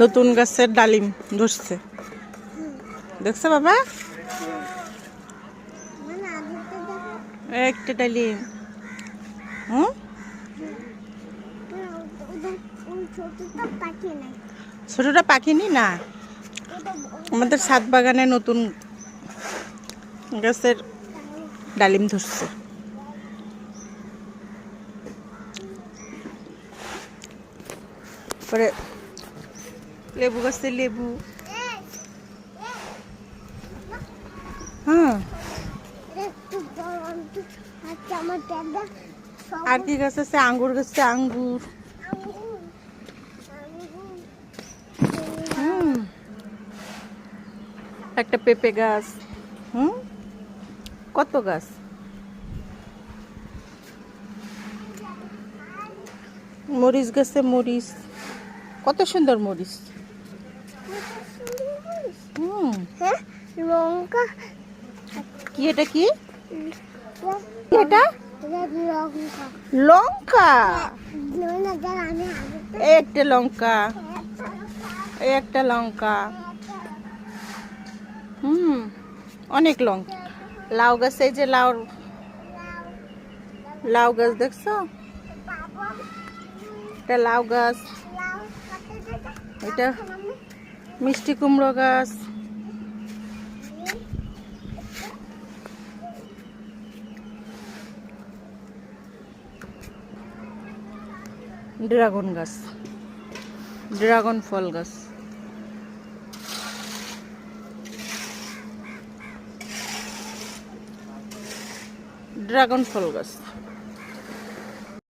নতুন গাছের ডালিম ধরছে। দেখছে বাবা? একটা ডালিম। হুম? ছোটটা পাখিনি না? আমাদের ছাদ বাগানে নতুন গাছের ডালিম ধরছে। পরে লেবু গাছে লেবু। হ্যাঁ। আর কি গাছ আছে? আঙ্গুর গাছে আঙ্গুর। একটা পেঁপে গাছ। হুম? কত গাছ? মরিচ গাছে মরিচ। কত সুন্দর মরিচ। হুম হ্যাঁ লঙ্কা কি এটা কি উম, কি এটা এটা লঙ্কা লঙ্কা না যারা আমি আগেরটা এই একটা লঙ্কা এই একটা লঙ্কা হুম অনেক লঙ্কা লাউ গাছ এই যে লাউ লাউ গাছ দেখছো এটা লাউ গাছ লাউ কাটে দেবে এটা মিষ্টি কুমড়ো গাছ। ড্রাগন গাছ। ড্রাগন ফল গাছ। ড্রাগন ফল গাছ।